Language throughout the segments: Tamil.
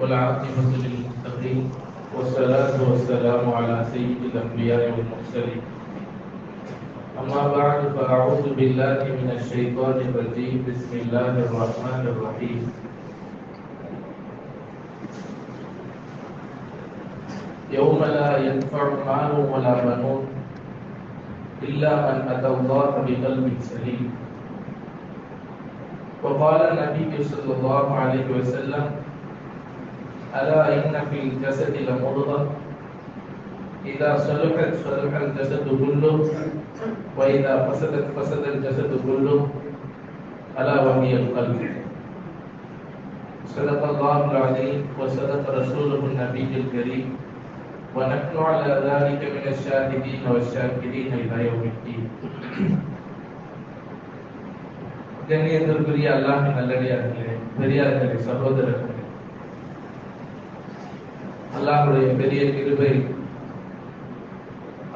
والعاقبة للمتقين. والصلاة والسلام على سيد الأنبياء والمرسلين. أما بعد فأعوذ بالله من الشيطان الرجيم. بسم الله الرحمن الرحيم. يوم لا ينفع مال ولا بنون إلا من أتى الله بقلب سليم. وقال النبي صلى الله عليه وسلم ألا إن في الجسد لمضغة إذا صلحت صلح الجسد كله وإذا فسدت فسد الجسد كله. ألا وهي القلب صدق الله العظيم وصدق رسوله النبي الكريم ونحن على ذلك من الشاهدين والشاكرين إلى يوم الدين கண்ணியத்திற்குரிய அல்லாஹின் நல்லடியார்களே பெரியார்களே சகோதரர்களே அல்லாஹுடைய பெரிய கிருபை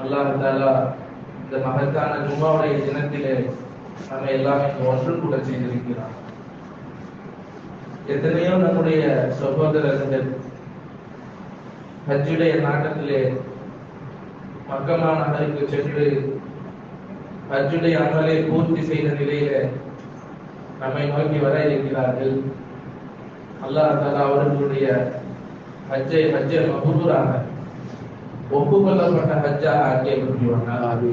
அல்லாஹ் தாலா இந்த மகத்தான ஜும்மாவுடைய தினத்திலே நம்ம எல்லாம் ஒன்று கூட செய்திருக்கிறான் எத்தனையோ நம்முடைய சகோதரர்கள் ஹஜ்ஜுடைய நாட்டத்திலே மக்கமா நகருக்கு சென்று ஹஜ்ஜுடைய அமலை பூர்த்தி செய்த நிலையிலே நம்மை நோக்கி வர இருக்கிறார்கள். அல்லாஹ் தாலா அவர்களுடைய ஹஜ்ஜை ஹஜ்ஜை மபூராக ஒப்புக்கொள்ளப்பட்ட ஹஜ்ஜாக ஆக்கிய அது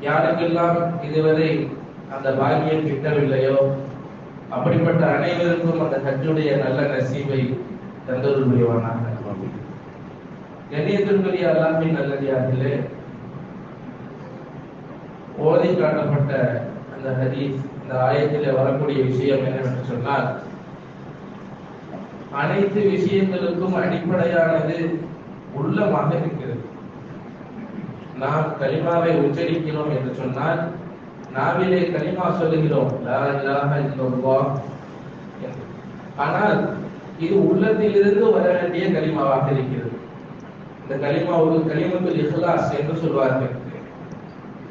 யாருக்கெல்லாம் இதுவரை அந்த பாக்கியம் கிட்டவில்லையோ அப்படிப்பட்ட அனைவருக்கும் அந்த ஹஜ்ஜுடைய நல்ல நசீவை தந்தது புரிவானாக. கண்ணியத்திற்குரிய அல்லாமின் நல்லடியார்களே ஓதி காட்டப்பட்ட அந்த ஹதீஸ் இந்த ஆயத்திலே வரக்கூடிய விஷயம் என்னவென்று சொன்னால் அனைத்து விஷயங்களுக்கும் அடிப்படையானது உள்ளமாக மகனுக்கு நாம் கலிமாவை உச்சரிக்கிறோம் என்று சொன்னால் நாவிலே கலிமா சொல்லுகிறோம் ஆனால் இது உள்ளத்திலிருந்து வர வேண்டிய கலிமாவாக இருக்கிறது. இந்த கலிமா ஒரு கலிமத்துல் இஹ்லாஸ் என்று சொல்வார்கள்.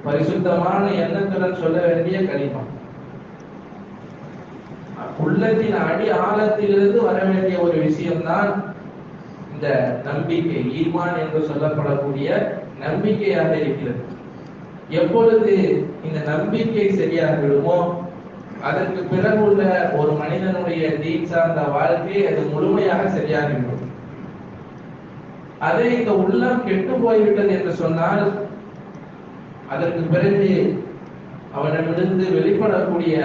பரிசுத்தமான எண்ணத்துடன் சொல்ல வேண்டிய கலிமா. உள்ளத்தின் அடி ஆழத்திலிருந்து வர வேண்டிய ஒரு விஷயம்தான் இந்த நம்பிக்கை ஈமான் என்று சொல்லப்படக்கூடிய நம்பிக்கையாக இருக்கிறது. எப்பொழுது இந்த நம்பிக்கை சரியாகிவிடுமோ அதற்கு பிறகு உள்ள ஒரு மனிதனுடைய தீன் சார்ந்த வாழ்க்கை அது முழுமையாக சரியாகிவிடும். அதே இந்த உள்ளம் கெட்டு போய்விட்டது என்று சொன்னால் அதற்கு பிறகு அவனிடமிருந்து வெளிப்படக்கூடிய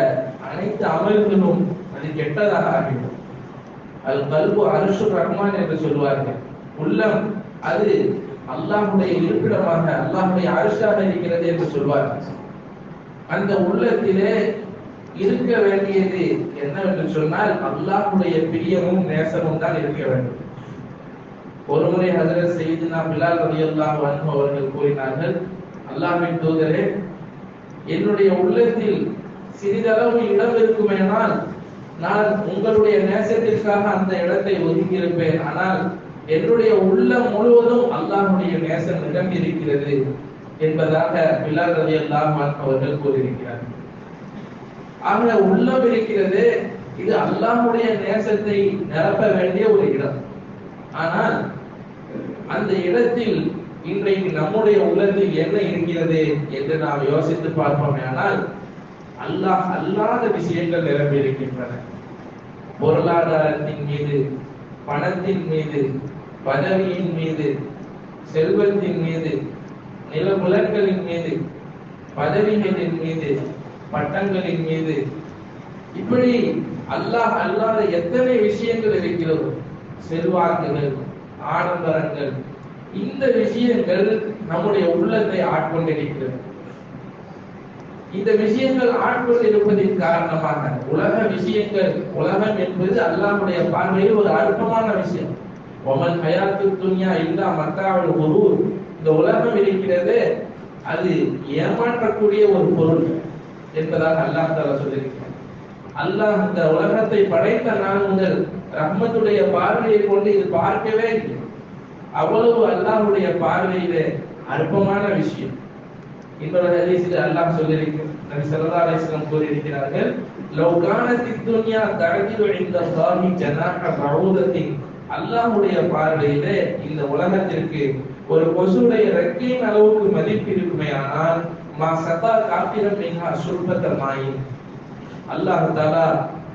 அனைத்து அமல்களும் அது கெட்டதாக ஆகிவிடும். அது கல்பு அரசு ரஹ்மான் என்று சொல்வார்கள். உள்ளம் அது அல்லாஹுடைய இருப்பிடமாக அல்லாஹுடைய அரசாக இருக்கிறது என்று சொல்வார்கள் அந்த உள்ளத்திலே இருக்க வேண்டியது என்னவென்று சொன்னால் அல்லாஹுடைய பிரியமும் நேசமும் தான் இருக்க வேண்டும். ஒருமுறை ஹசரத் செய்தினா பிலால் ரலியல்லாஹு அன்ஹு அவர்கள் கூறினார்கள் அல்லாஹின் தூதரே என்னுடைய உள்ளத்தில் சிறிதளவு இடம் இருக்குமேனால் நான் உங்களுடைய நேசத்திற்காக அந்த இடத்தை ஒதுக்கியிருப்பேன். ஆனால் என்னுடைய உள்ளம் முழுவதும் அல்லாஹுடைய நேசம் நிரம்பி இருக்கிறது என்பதாக பிலால் ரவி அன்ஹு அவர்கள் கூறியிருக்கிறார்கள். ஆக உள்ளம் இருக்கிறது இது அல்லாஹுடைய நேசத்தை நிரப்ப வேண்டிய ஒரு இடம். ஆனால் அந்த இடத்தில் இன்றைக்கு நம்முடைய உள்ளத்தில் என்ன இருக்கிறது என்று நாம் யோசித்து பார்ப்போமே ஆனால் அல்லாஹ் அல்லாத விஷயங்கள் நிரம்பி இருக்கின்றன பொருளாதாரத்தின் மீது பணத்தின் மீது பதவியின் மீது செல்வத்தின் மீது நிலபுலன்களின் மீது பதவிகளின் மீது பட்டங்களின் மீது. இப்படி அல்லாஹ் அல்லாத எத்தனை விஷயங்கள் இருக்கிறதோ செல்வாக்குகள் ஆடம்பரங்கள் இந்த விஷயங்கள் நம்முடைய உள்ளத்தை ஆட்கொண்டிருக்கிறது. இந்த விஷயங்கள் ஆட்கொண்டிருப்பதின் காரணமாக உலக விஷயங்கள் உலகம் என்பது அல்லாஹ்வுடைய பார்வையில் ஒரு அற்பமான விஷயம். ஒமன் ஹயாத்து துன்யா இல்லா மத்தாவல் ஒரு இந்த உலகம் இருக்கிறது அது ஏமாற்றக்கூடிய ஒரு பொருள் என்பதாக அல்லாஹ் தாலா சொல்லியிருக்கிறார் அல்லாஹ் இந்த உலகத்தை படைத்த நான் முதல் ரஹ்மத்துடைய பார்வையை கொண்டு இது பார்க்கவே இல்லை. அவ்வளவு அல்லாஹுடைய பார்வையிலே அற்பமான விஷயம். இன்னொரு ஹதீஸில் அல்லாஹ் சொல்லியிருக்கிறார் நபி ஸல்லல்லாஹு அலைஹி கூறியிருக்கிறார்கள் லவ் துன்யா தஅதிலு இன்த அல்லாஹி ஜனாஹ பஊதத்தின் அல்லாஹுடைய பார்வையில இந்த உலகத்திற்கு ஒரு கொசுடைய ரெக்கையின் அளவுக்கு மதிப்பு இருக்குமே ஆனால் மா சதா காப்பிரம் மிகா சுல்பத்தமாயி. அல்லாஹ் தாலா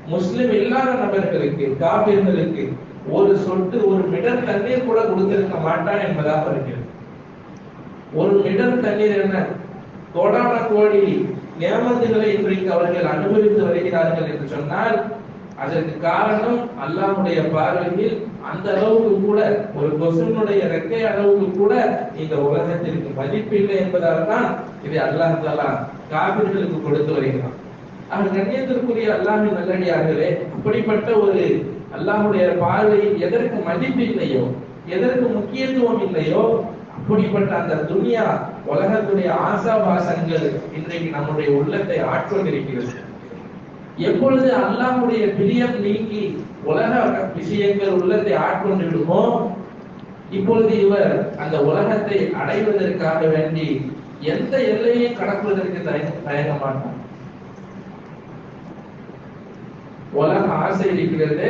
முஸ்லிம் இல்லாத நபர்களுக்கு காபிர்களுக்கு ஒரு சொட்டு ஒரு மிடர் தண்ணீர் கூட கொடுத்திருக்க மாட்டான் என்பதாக வருகிறது. ஒரு மிடர் தண்ணீர் என்ன? கோடான கோடி நியமத்துகளை இன்றைக்கு அவர்கள் அனுபவித்து வருகிறார்கள் என்று சொன்னால் அதற்கு காரணம் அல்லாஹுடைய பார்வையில் அந்த அளவுக்கு கூட ஒரு கொசுனுடைய ரெக்கை அளவுக்கு கூட இந்த உலகத்திற்கு மதிப்பில்லை என்பதால் தான் இதை அல்லாஹ் தாலா காபிர்களுக்கு கொடுத்து வருகிறான். அவர் கண்ணியத்திற்குரிய அல்லாஹின் நல்லடியாகவே அப்படிப்பட்ட ஒரு அல்லாஹுடைய பார்வையில் எதற்கு மதிப்பு இல்லையோ எதற்கு முக்கியத்துவம் இல்லையோ அப்படிப்பட்ட அந்த துனியா உலகத்துடைய ஆசாபாசங்கள் இன்றைக்கு நம்முடைய உள்ளத்தை ஆட்கொண்டிருக்கிறது. எப்பொழுது அல்லாஹ்வுடைய பிரியம் நீங்கி உலக விஷயங்கள் உள்ளத்தை ஆட்கொண்டு விடுமோ? இப்பொழுது இவர் அந்த உலகத்தை அடைவதற்காக வேண்டி எந்த எல்லையை கடக்குவதற்கு தயங்க தயங்க மாட்டார் உலக ஆசை இருக்கிறது.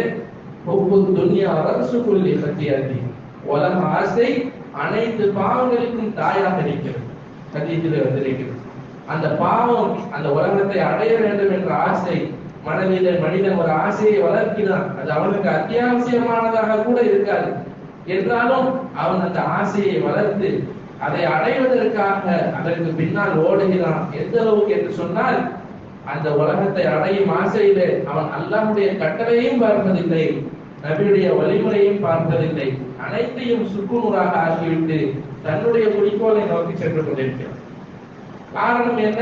ஒவ்வொரு துன்யா அரசு கொள்ளி சத்தியாதி உலக ஆசை அனைத்து பாவங்களுக்கும் தாயாக இருக்கிறது சத்தியத்தில் வந்திருக்கிறது அந்த பாவம் அந்த உலகத்தை அடைய வேண்டும் என்ற ஆசை மனதில மனிதன் ஒரு ஆசையை வளர்க்கிறான். அது அவனுக்கு அத்தியாவசியமானதாக கூட இருக்காது. என்றாலும் அவன் அந்த ஆசையை வளர்த்து அதை அடைவதற்காக அதற்கு பின்னால் ஓடுகிறான். எந்த அளவுக்கு என்று சொன்னால் அந்த உலகத்தை அடையும் ஆசையிலே அவன் அல்லாஹுடைய கட்டளையும் பார்ப்பதில்லை நபியுடைய வழிமுறையும் பார்ப்பதில்லை. அனைத்தையும் சுக்குநூறாக ஆக்கிவிட்டு தன்னுடைய குறிக்கோளை நோக்கி சென்று கொண்டிருக்கிறான். காரணம் என்ன?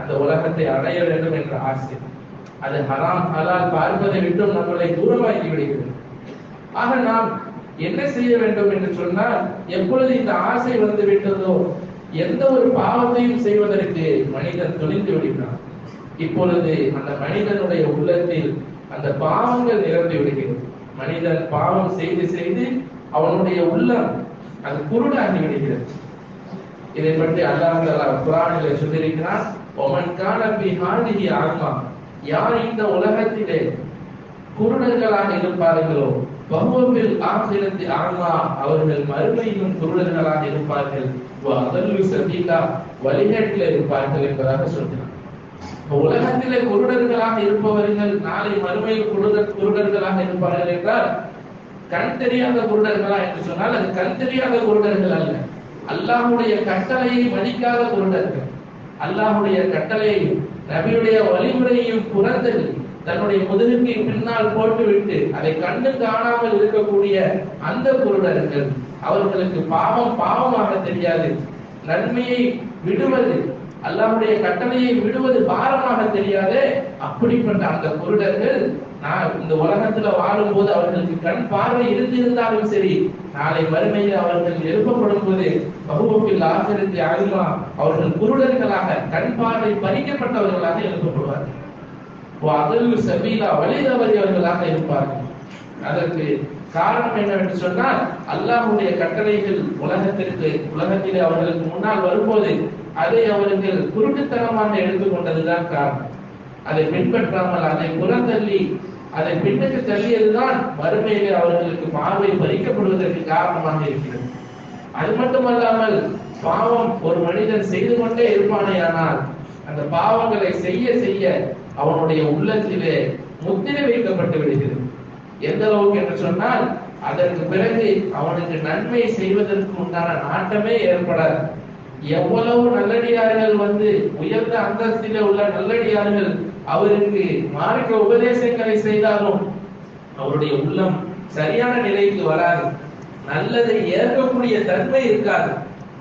அந்த உலகத்தை அடைய வேண்டும் என்ற ஆசை. அது ஹராம் ஹலால் பார்ப்பதை விட்டும் நம்மளை தூரமாக்கி விடுகிறது. ஆக நாம் என்ன செய்ய வேண்டும் என்று சொன்னால் எப்பொழுது இந்த ஆசை வந்து விட்டதோ எந்த ஒரு பாவத்தையும் செய்வதற்கு மனிதன் துணிந்து விடுகிறான். இப்பொழுது அந்த மனிதனுடைய உள்ளத்தில் அந்த பாவங்கள் நிரம்பி விடுகிறது. மனிதன் பாவம் செய்து செய்து அவனுடைய உள்ளம் அது குருடாகி விடுகிறது. இதை பற்றி அல்லாஹ் தஆலா சொல்லியிருக்கிறான் ஒமன் கான பி ஆத்மா யார் இந்த உலகத்திலே குருடர்களாக இருப்பார்களோ? பகுவபில் ஆசிரத்தி ஆன்மா அவர்கள் மறுமையிலும் குருடர்களாக இருப்பார்கள். அதல்லு சபீலா. வழிகேட்டில் இருப்பார்கள் என்பதாக சொன்னார் உலகத்திலே குருடர்களாக இருப்பவர்கள் நாளை மறுமையில் குருடர் குருடர்களாக இருப்பார்கள் என்றால் கண் தெரியாத குருடர்களா என்று சொன்னால் அது கண் தெரியாத குருடர்கள் அல்ல. அல்லாஹுடைய கட்டளையை மதிக்காத குருடர்கள். அல்லாஹுடைய கட்டளையையும் நபியுடைய வழிமுறையையும் புறந்தது தன்னுடைய முதுகுக்கு பின்னால் போட்டுவிட்டு அதை கண்டு காணாமல் இருக்கக்கூடிய அந்த குருடர்கள் அவர்களுக்கு பாவம் பாவமாக தெரியாது. நன்மையை விடுவது அல்லாஹ்வுடைய கட்டளையை விடுவது பாரமாக தெரியாதே. அப்படிப்பட்ட அந்த குருடர்கள் இந்த உலகத்துல வாழும்போது அவர்களுக்கு கண் பார்வை இருந்திருந்தாலும் சரி நாளை மறுமையில் அவர்கள் எழுப்பப்படும் போது பகுவப்பில் ஆசிரியத்தை ஆகுமா அவர்கள் குருடர்களாக கண் பார்வை பறிக்கப்பட்டவர்களாக எழுப்பப்படுவார்கள். அதல்லு சபீலா வழி இருப்பார்கள். அதற்கு காரணம் என்னவென்று சொன்னால் அல்லாஹுடைய கட்டளைகள் உலகத்திற்கு உலகத்திலே அவர்களுக்கு முன்னால் வரும்போது அதை அவர்கள் குருட்டுத்தனமாக எடுத்துக்கொண்டதுதான் காரணம். அதை பின்பற்றாமல் அதை புறந்தள்ளி அதை பின்னுக்கு தள்ளியதுதான் வறுமையிலே அவர்களுக்கு பார்வை பறிக்கப்படுவதற்கு காரணமாக இருக்கிறது. அது மட்டுமல்லாமல் பாவம் ஒரு மனிதன் செய்து கொண்டே இருப்பானே ஆனால் அந்த பாவங்களை செய்ய செய்ய அவனுடைய உள்ளத்திலே முத்திரை வைக்கப்பட்டு விடுகிறது. எந்த அளவுக்கு என்று சொன்னால் அதற்கு பிறகு அவனுக்கு நன்மை செய்வதற்கு உண்டான நாட்டமே ஏற்படாது. எவ்வளவு நல்லடியார்கள் வந்து உயர்ந்த அந்தஸ்திலே உள்ள நல்லடியார்கள் அவருக்கு மார்க்க உபதேசங்களை செய்தாலும் அவருடைய உள்ளம் சரியான நிலைக்கு வராது. நல்லதை ஏற்கக்கூடிய தன்மை இருக்காது.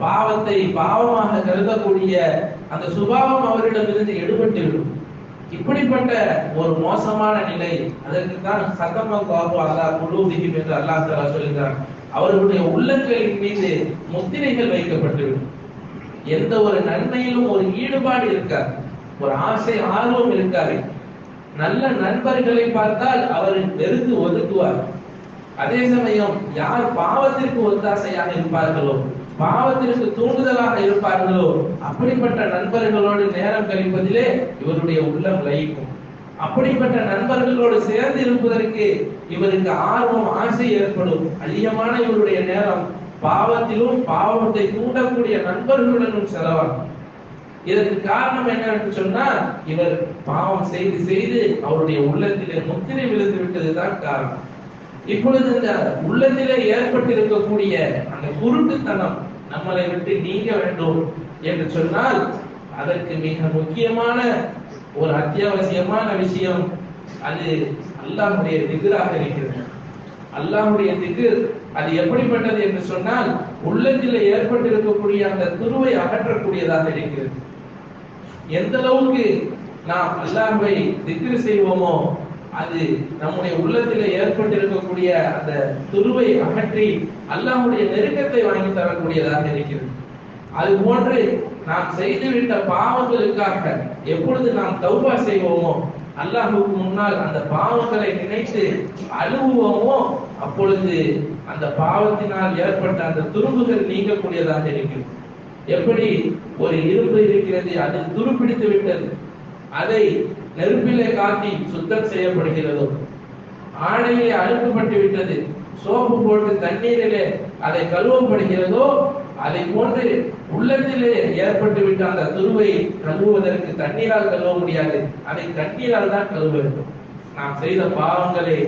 பாவத்தை பாவமாக கருதக்கூடிய அந்த சுபாவம் அவரிடமிருந்து எடுபட்டு விடும். இப்படிப்பட்ட ஒரு மோசமான நிலை அதற்கு தான் சத்தமாக அல்லாஹ் குழுதிகும் என்று அல்லாஹ் தலா சொல்கிறான். அவர்களுடைய உள்ளங்களின் மீது முத்திரைகள் வைக்கப்பட்டுவிடும் எந்த ஒரு நன்மையிலும் ஒரு ஈடுபாடு இருக்காது. ஒரு ஆசை ஆர்வம் இருக்காது. நல்ல நண்பர்களை பார்த்தால் அவர் வெறுத்து ஒதுக்குவார். அதே சமயம் யார் பாவத்திற்கு ஒத்தாசையாக இருப்பார்களோ பாவத்திற்கு தூண்டுதலாக இருப்பார்களோ அப்படிப்பட்ட நண்பர்களோடு நேரம் கழிப்பதிலே இவருடைய உள்ளம் லயிக்கும். அப்படிப்பட்ட நண்பர்களோடு சேர்ந்து இருப்பதற்கு இவருக்கு ஆர்வம் ஆசை ஏற்படும். அதிகமான இவருடைய நேரம் பாவத்திலும் பாவத்தை தூண்டக்கூடிய நண்பர்களுடனும் செலவாகும். இதற்கு காரணம் என்னன்னு சொன்னால் இவர் பாவம் செய்து செய்து அவருடைய உள்ளத்திலே முத்திரை விழுந்து விட்டதுதான் காரணம். இப்பொழுது இந்த உள்ளத்திலே ஏற்பட்டிருக்கக்கூடிய அந்த குருட்டுத்தனம் நம்மளை விட்டு நீங்க வேண்டும் என்று சொன்னால் அதற்கு மிக முக்கியமான ஒரு அத்தியாவசியமான விஷயம் அது அல்லாஹுடைய திகராக இருக்கிறது. அல்லாஹுடைய திகர் அது எப்படிப்பட்டது என்று சொன்னால் உள்ளத்தில் ஏற்பட்டிருக்கக்கூடிய அந்த துருவை அகற்றக்கூடியதாக இருக்கிறது. எந்த அளவுக்கு நாம் அல்லாஹ்வை திக்ரு செய்வோமோ அது நம்முடைய உள்ளத்தில் ஏற்பட்டிருக்கக்கூடிய அந்த துருவை அகற்றி அல்லாஹ்வுடைய நெருக்கத்தை வாங்கி தரக்கூடியதாக இருக்கிறது. அது போன்று நாம் செய்துவிட்ட பாவங்களுக்காக எப்பொழுது நாம் தௌபா செய்வோமோ அல்லாஹுக்கு முன்னால் அந்த பாவங்களை நினைத்து அழுவோமோ அப்பொழுது அந்த பாவத்தினால் ஏற்பட்ட அந்த துரும்புகள் நீங்கக்கூடியதாக இருக்கிறது. எப்படி ஒரு இரும்பு இருக்கிறது அது துருப்பிடித்து விட்டது. அதை நெருப்பிலே காட்டி சுத்தம் செய்யப்படுகிறதோ? ஆடையிலே அழுக்கப்பட்டு விட்டது. சோப்பு போட்டு தண்ணீரிலே அதை கழுவப்படுகிறதோ? அதை போன்று உள்ளத்திலே ஏற்பட்டு விட்ட அந்த துருவை கழுவுவதற்கு தண்ணீரால் கழுவ முடியாது. அதை தண்ணீரால் தான் கழுவ வேண்டும். நாம் செய்த பாவங்களை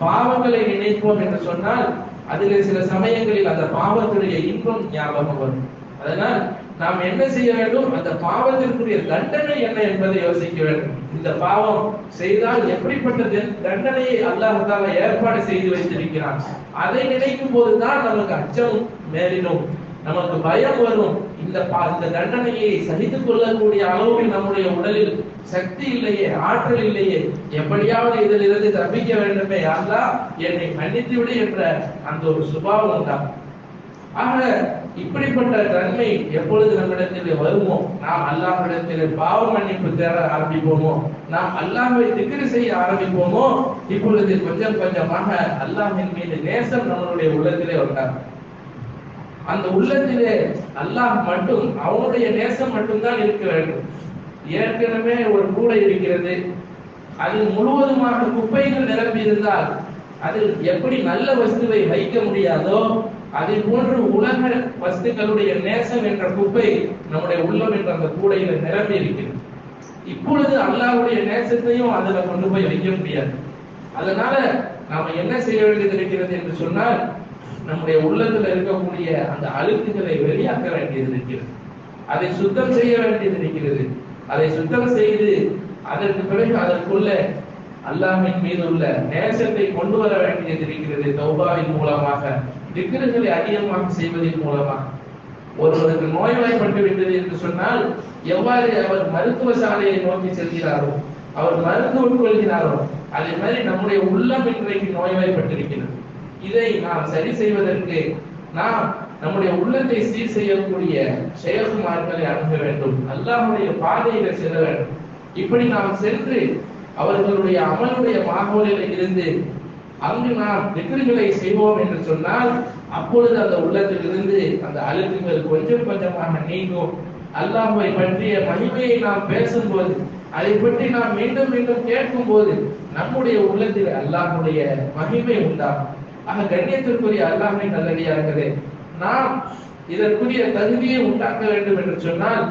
பாவங்களை நினைப்போம் என்று சொன்னால் அதிலே சில சமயங்களில் அந்த பாவத்துடைய இன்பம் ஞாபகம் வரும். அதனால் நாம் என்ன செய்ய வேண்டும்? அந்த பாவத்திற்குரிய தண்டனை என்ன என்பதை யோசிக்க வேண்டும். இந்த பாவம் செய்தால் எப்படிப்பட்ட தண்டனையை அல்லாஹ் ஏற்பாடு செய்து வைத்திருக்கிறான். அதை நினைக்கும் போதுதான் நமக்கு அச்சம் மேலிடும். நமக்கு பயம் வரும். இந்த பா- இந்த தண்டனையை சகித்துக் கொள்ளக்கூடிய அளவுக்கு நம்முடைய உடலில் சக்தி இல்லையே ஆற்றல் இல்லையே எப்படியாவது இதில் இருந்து தப்பிக்க வேண்டுமே அல்லாஹ் என்னை மன்னித்து விடு என்ற அந்த ஒரு சுபாவம் தான் ஆக இப்படிப்பட்ட தன்மை எப்பொழுது நம்மிடத்தில் வருமோ? நாம் அல்லாஹ்விடத்தில் பாவ மன்னிப்பு தேட ஆரம்பிப்போமோ? நாம் அல்லாமை திக்ரு செய்ய ஆரம்பிப்போமோ? இப்பொழுது கொஞ்சம் கொஞ்சமாக அல்லாஹின் மீது நேசம் நம்மளுடைய உள்ளத்திலே வந்தார். அந்த உள்ளத்திலே அல்லாஹ் மட்டும் அவனுடைய நேசம் மட்டும்தான் இருக்க வேண்டும். ஏற்கனவே ஒரு கூடை இருக்கிறது. அதில் முழுவதுமாக குப்பைகள் நிரம்பி இருந்தால் அதில் எப்படி நல்ல வஸ்துவை வைக்க முடியாதோ அதை போன்று உலக வஸ்துக்களுடைய நேசம் என்ற குப்பை நம்முடைய உள்ளம் என்ற அந்த கூடையில நிரம்பி இருக்கிறது. இப்பொழுது அல்லாவுடைய நேசத்தையும் அதுல கொண்டு போய் வைக்க முடியாது. அதனால நாம என்ன செய்ய வேண்டியது இருக்கிறது என்று சொன்னால் நம்முடைய உள்ளத்துல இருக்கக்கூடிய அந்த அழுக்குகளை வெளியாக்க வேண்டியது இருக்கிறது. அதை சுத்தம் செய்ய வேண்டியது இருக்கிறது. அதை சுத்தம் செய்து அதற்கு பிறகு அதற்குள்ள அல்லாமின் மீது உள்ள நேசத்தை கொண்டு வர வேண்டியது இருக்கிறது தௌபாவின் மூலமாக. திக்ருகளை அதிகமாக செய்வதன் மூலமாக. ஒருவருக்கு நோய்வாய்ப்பட்டு விட்டது என்று சொன்னால் எவ்வாறு அவர் மருத்துவ சாலையை நோக்கி செல்கிறாரோ அவர் மருந்து உட்கொள்கிறாரோ அதே மாதிரி நம்முடைய உள்ளம் இன்றைக்கு நோய்வாய்ப்பட்டிருக்கிறது. இதை நாம் சரி செய்வதற்கு நாம் நம்முடைய உள்ளத்தை சீர் செய்யக்கூடிய செயல்குமார்களை அணுக வேண்டும். அல்லாமுடைய பாதையில செல்ல வேண்டும். இப்படி நாம் சென்று அவர்களுடைய அமலுடைய மாகோலில் இருந்து அங்கு நாம் திக்ருகளை செய்வோம் என்று சொன்னால் அப்பொழுது அந்த உள்ளத்திலிருந்து அந்த அழுக்குகள் கொஞ்சம் கொஞ்சமாக நீங்கும். அல்லாஹ்வை பற்றிய மகிமையை நாம் பேசும்போது அதை பற்றி நாம் மீண்டும் மீண்டும் கேட்கும் போது நம்முடைய உள்ளத்தில் அல்லாஹுடைய மகிமை உண்டாகும். ஆக கண்ணியத்திற்குரிய அல்லாமே நல்லடியார்களே நாம் இதற்குரிய தகுதியை உண்டாக்க வேண்டும் என்று சொன்னால்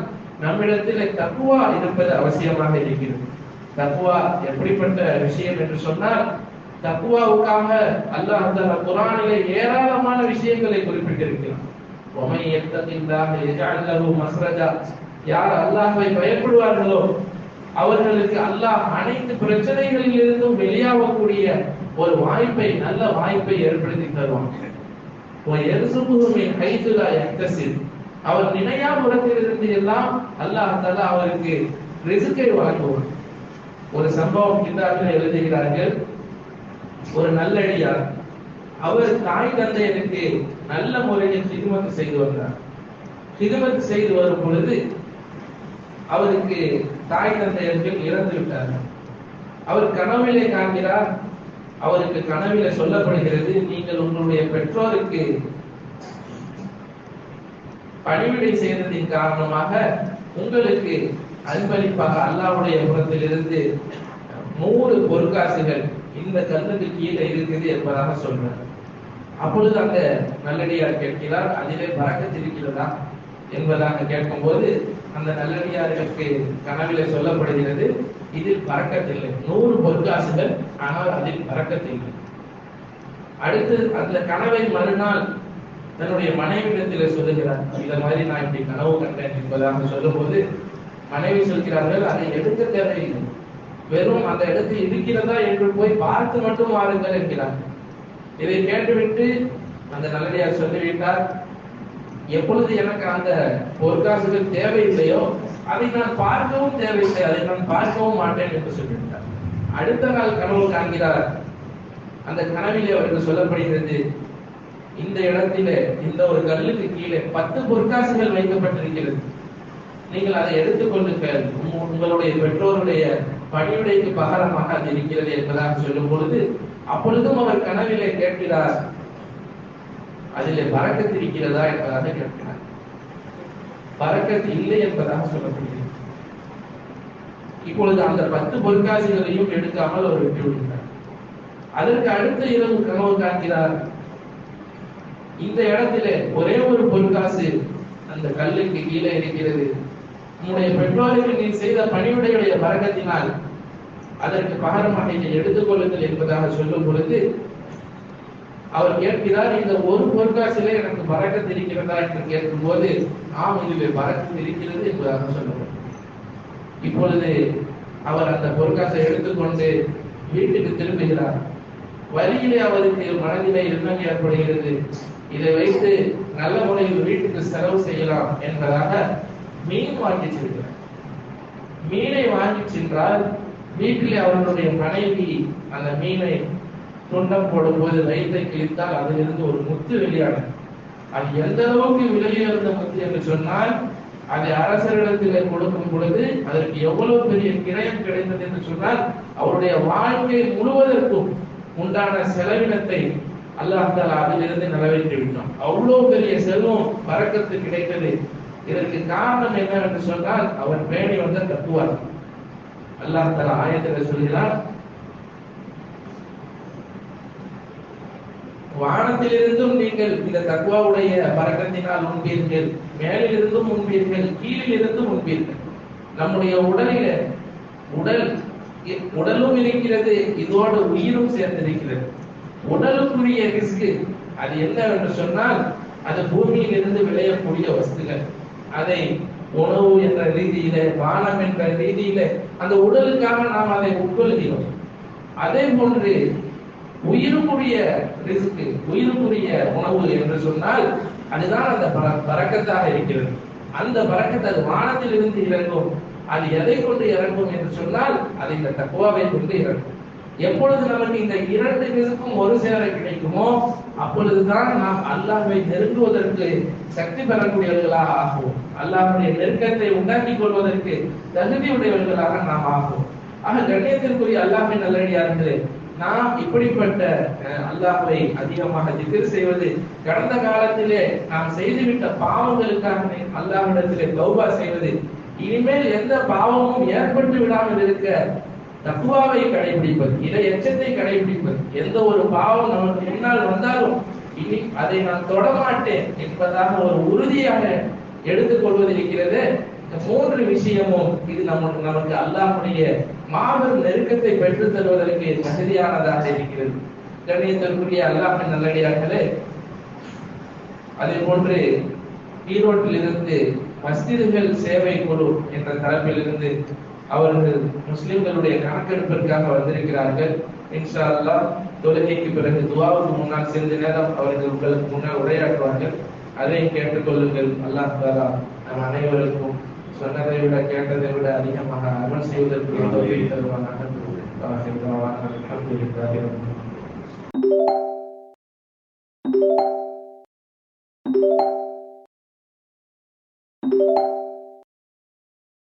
நம்மிடத்தில் தக்குவா இருப்பது அவசியமாக இருக்கிறது. தக்குவா எப்படிப்பட்ட விஷயம் என்று சொன்னால் தக்குவாவுக்காக அல்லாஹ் அந்த குரானிலே ஏராளமான விஷயங்களை குறிப்பிட்டிருக்கிறான். ஒமை எத்தத்தின்றாக எஜாலு மஸ்ரஜா. யார் அல்லாஹை பயப்படுவார்களோ அவர்களுக்கு அல்லாஹ் அனைத்து பிரச்சனைகளில் இருந்தும் வெளியாகக்கூடிய ஒரு வாய்ப்பை நல்ல வாய்ப்பை ஏற்படுத்தி தருவாங்க அவர் நினையா புறத்திலிருந்து எல்லாம் அல்லாஹ் தால அவருக்கு ரிசுக்கை வாங்குவான். ஒரு சம்பவம் கிதாபில் எழுதுகிறார்கள். ஒரு நல்லடியார் அவர் தாய் தந்தையருக்கு நல்ல முறையில் ஹிதுமத் செய்து வந்தார். ஹிதுமத் செய்து வரும் பொழுது அவருக்கு தாய் தந்தையர்கள் இறந்து விட்டார்கள். அவர் கனவிலே காண்கிறார் அவருக்கு கனவிலே சொல்லப்படுகிறது நீங்கள் உங்களுடைய பெற்றோருக்கு பணிவிடை செய்ததின் காரணமாக உங்களுக்கு அன்பளிப்பாக அல்லாவுடைய புறத்திலிருந்து நூறு பொற்காசுகள் இந்த கல்லுக்கு கீழே இருக்குது என்பதாக சொல்றார். அப்பொழுது அந்த நல்லடியார் கேட்கிறார் அதிலே பறக்கத்து இருக்கிறதா என்பதாக கேட்கும்போது அந்த நல்லடியாருக்கு கனவிலே சொல்லப்படுகிறது இதில் பறக்கத்தில்லை நூறு பொற்காசுகள் ஆனால் அதில் பறக்கத்தில்லை அடுத்து அந்த கனவை மறுநாள் தன்னுடைய மனைவியிடத்தில் சொல்லுகிறார். இந்த மாதிரி நான் இப்படி கனவு கண்டேன் என்பதாக சொல்லும்போது மனைவி சொல்கிறார்கள் அதை எடுக்க தேவையில்லை. வெறும் அந்த இடத்தில் இருக்கிறதா என்று போய் பார்த்து மட்டும் வாருங்கள் என்கிறார். இதை கேட்டுவிட்டு அந்த நல்லடியார் சொல்லிவிட்டார் எப்பொழுது எனக்கு அந்த பொற்காசுகள் தேவையில்லையோ அதை நான் பார்க்கவும் தேவையில்லை அதை நான் பார்க்கவும் மாட்டேன் என்று சொல்லிவிட்டார். அடுத்த நாள் கனவு காண்கிறார். அந்த கனவிலே அவருக்கு சொல்லப்படுகிறது இந்த இடத்திலே இந்த ஒரு கல்லுக்கு கீழே பத்து பொற்காசுகள் வைக்கப்பட்டிருக்கிறது. நீங்கள் அதை எடுத்துக்கொள்ளுங்கள் உங்க- உங்களுடைய பெற்றோருடைய பணியுடைக்கு பகரமாக அது இருக்கிறது என்பதாக சொல்லும் பொழுது அப்பொழுதும் அவர் கனவிலே கேட்கிறார் அதிலே பறக்கத்து இருக்கிறதா? என்பதாக கேட்கிறார். பறக்கத்து இல்லை என்பதாக சொல்லப்படுகிறது. இப்பொழுது அந்த பத்து பொற்காசிகளையும் எடுக்காமல் அவர் விட்டுவிடுகிறார் அதற்கு அடுத்த இரவு கனவு காண்கிறார். இந்த இடத்திலே ஒரே ஒரு பொற்காசு அந்த கல்லுக்கு கீழே இருக்கிறது. உன்னுடைய பெற்றோருக்கு நீ செய்த பணிவிடையுடைய பரகத்தினால் அதற்கு பகரமாக நீங்கள் எடுத்துக்கொள்ளுங்கள் என்பதாக சொல்லும் பொழுது அவர் கேட்கிறார் இந்த ஒரு பொற்காசிலே எனக்கு பறக்கத்து இருக்கிறதா என்று கேட்கும்போது ஆம் இதிலே பறக்கத்து இருக்கிறது என்பதாக சொல்லப்படும் இப்பொழுது அவர் அந்த பொற்காசை எடுத்துக்கொண்டு வீட்டுக்கு திரும்புகிறார். வழியிலே அவருக்கு மனதிலே எண்ணம் ஏற்படுகிறது? இதை வைத்து நல்ல முறையில் வீட்டுக்கு செலவு செய்யலாம் என்பதாக மீன் வாங்கி செல்கிறார். மீனை வாங்கி சென்றால் வீட்டிலே அவர்களுடைய மனைவி அந்த மீனை துண்டம் போடும்போது வயிற்றை கிழித்தால் அதிலிருந்து ஒரு முத்து வெளியானது. அது எந்த அளவுக்கு விலையுயர்ந்த முத்து என்று சொன்னால் அதை அரசரிடத்திலே கொடுக்கும் பொழுது அதற்கு எவ்வளவு பெரிய கிரயம் கிடைத்தது என்று சொன்னால் அவருடைய வாழ்க்கை முழுவதற்கும் உண்டான செலவினத்தை அல்லாஹ் அதிலிருந்து நிறைவேற்றி விட்டோம் அவ்வளவு பெரிய செல்வம் வரக்கத்து கிடைத்தது. இதற்கு காரணம் என்னவென்று சொன்னால் அவர் பேணி வந்த தத்துவார் அல்லாஹ் தாலா ஆயத்தில் சொல்கிறார் வானத்திலிருந்தும் நீங்கள் இந்த தக்குவாவுடைய பறக்கத்தினால் உண்பீர்கள் மேலிலிருந்தும் உண்பீர்கள் கீழிலிருந்தும் உண்பீர்கள். நம்முடைய உடலில உடல் உடலும் இருக்கிறது இதோடு உயிரும் சேர்ந்திருக்கிறது. உடலுக்குரிய ரிஸ்க் அது என்னவென்று சொன்னால் அது பூமியில் இருந்து விளையக்கூடிய வஸ்துகள். அதை உணவு என்ற ரீதியில பானம் என்ற ரீதியில அந்த உடலுக்காக நாம் அதை உட்கொள்கிறோம். அதே போன்று உயிருக்குரிய ரிஸ்க் உயிருக்குரிய உணவு என்று சொன்னால் அதுதான் அந்த பறக்கத்தாக இருக்கிறது. அந்த பறக்கத்தை அது வானத்தில் இருந்து இறங்கும் அது எதை கொண்டு இறங்கும் என்று சொன்னால் அது இந்த தக்குவாவை கொண்டு இறங்கும் எப்பொழுது நமக்கு இந்த இரண்டு ரிஸ்க்கும் ஒரு சேர கிடைக்குமோ அப்பொழுதுதான் நாம் அல்லாஹை நெருங்குவதற்கு சக்தி பெறக்கூடியவர்களாக ஆகுவோம். அல்லாஹுடைய நெருக்கத்தை உண்டாக்கிக் கொள்வதற்கு தகுதி உடையவர்களாக நாம் ஆகும். ஆக கண்ணியத்திற்குரிய அல்லாஹ்வின் நல்லடியார்களே நாம் இப்படிப்பட்ட அஹ், அதிகமாக திகிர் செய்வது கடந்த காலத்திலே நாம் செய்துவிட்ட பாவங்களுக்காக அல்லாஹிடத்திலே கௌபா செய்வது இனிமேல் எந்த பாவமும் ஏற்பட்டு விடாமல் இருக்க தக்குவாவை கடைபிடிப்பது இதை எச்சத்தை கடைபிடிப்பது எந்த ஒரு பாவம் நமக்கு முன்னால் வந்தாலும் இனி அதை நான் தொடமாட்டேன் என்பதாக ஒரு உறுதியாக எடுத்துக்கொள்வது இருக்கிறது மூன்று விஷயமும் இது நமக்கு நமக்கு அல்லாஹுடைய மாபெரும் நெருக்கத்தை பெற்றுத் தருவதற்கு வசதியானதாக இருக்கிறது. கண்ணியத்திற்குரிய அல்லாஹின் நல்லடியார்களே அதே போன்று ஈரோட்டில் இருந்து மஸ்ஜிதுகள் சேவை குழு என்ற தரப்பில் இருந்து அவர்கள் முஸ்லிம்களுடைய கணக்கெடுப்பிற்காக வந்திருக்கிறார்கள். இன்ஷா அல்லாஹ் தொழுகைக்கு பிறகு துவாவுக்கு முன்னால் சிறிது நேரம் அவர்கள் உங்களுக்கு முன்னால் உரையாற்றுவார்கள். அதையும் கேட்டுக்கொள்ளுங்கள் அல்லாஹ் தாலா நம் அனைவருக்கும் சொன்னதை விட கேட்டதை விட அதிகமாக அமல் செய்வதற்கு உதவி தருவானாக